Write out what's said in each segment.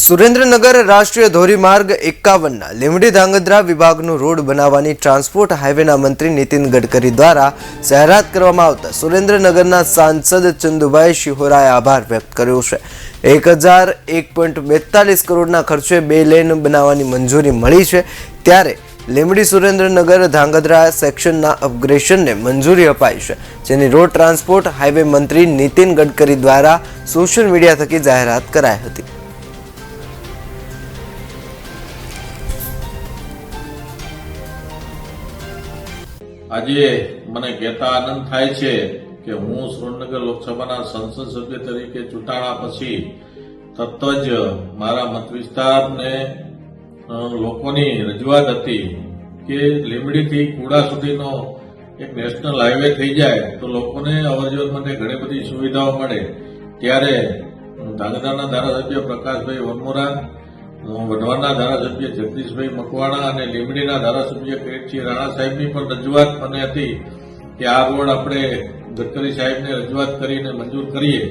સુરેન્દ્રનગર રાષ્ટ્રીય ધોરીમાર્ગ એકાવનના લીમડી ધાંગધ્રા વિભાગનું રોડ બનાવવાની ટ્રાન્સપોર્ટ હાઈવેના મંત્રી નીતિન ગડકરી દ્વારા જાહેરાત કરવામાં આવતા સુરેન્દ્રનગરના સાંસદ ચંદુભાઈ શિહોરાએ આભાર વ્યક્ત કર્યો છે. એક હજાર એક પોઈન્ટ બેતાલીસ કરોડના ખર્ચે બે લેન બનાવવાની મંજૂરી મળી છે. ત્યારે લીમડી સુરેન્દ્રનગર ધાંગધ્રા સેક્શનના અપગ્રેશનને મંજૂરી અપાઈ છે. જેની રોડ ટ્રાન્સપોર્ટ હાઈવે મંત્રી નીતિન ગડકરી દ્વારા સોશિયલ મીડિયા થકી જાહેરાત કરાઈ હતી. આજે મને કહેતા આનંદ થાય છે કે હું સુરેન્દ્રનગર લોકસભાના સંસદ સભ્ય તરીકે ચૂંટાણા પછી તરત જ મારા મત વિસ્તારને લોકોની રજૂઆત હતી કે લીમડીથી કુડા સુધીનો એક નેશનલ હાઈવે થઈ જાય તો લોકોને અવરજવર માટે ઘણી બધી સુવિધાઓ મળે. ત્યારે ધાંગધ્રાના ધારાસભ્ય પ્રકાશભાઈ વનમોરા વઢવાણના ધારાસભ્ય જગદીશભાઈ મકવાણા અને લીમડીના ધારાસભ્ય કિરીટસિંહ રાણા સાહેબની પણ રજૂઆત મને હતી કે આ રોડ આપણે ગડકરી સાહેબને રજૂઆત કરીને મંજૂર કરીએ.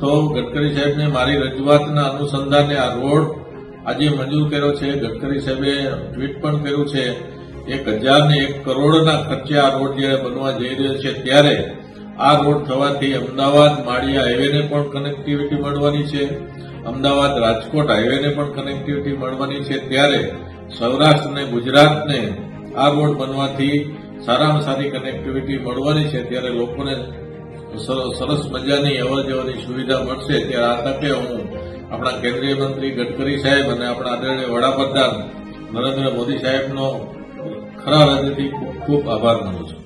તો ગડકરી સાહેબને મારી રજૂઆતના અનુસંધાને આ રોડ આજે મંજૂર કર્યો છે. ગડકરી સાહેબે ટ્વીટ પણ કર્યું છે એક હજાર ને એક કરોડના ખર્ચે આ રોડ જ્યારે બનવા જઈ રહ્યો છે ત્યારે આ રોડ થવાથી અમદાવાદ, માળિયા હાઈવેને પણ કનેક્ટિવિટી મળવાની છે. અમદાવાદ રાજકોટ હાઈવેને પણ કનેક્ટિવિટી મળવાની છે. ત્યારે સૌરાષ્ટ્ર અને ગુજરાતને આ રોડ બનવાથી સારામાં સારી કનેક્ટિવિટી મળવાની છે. ત્યારે લોકોને સર- સરસ મજાની અવર જવરની સુવિધા મળશે. ત્યારે આ તકે હું આપણા કેન્દ્રીય મંત્રી ગડકરી સાહેબ અને આપણા આદરણીય વડાપ્રધાન નરેન્દ્ર મોદી સાહેબનો ખરા હૃદયથી ખૂબ ખૂબ આભાર માનું છું.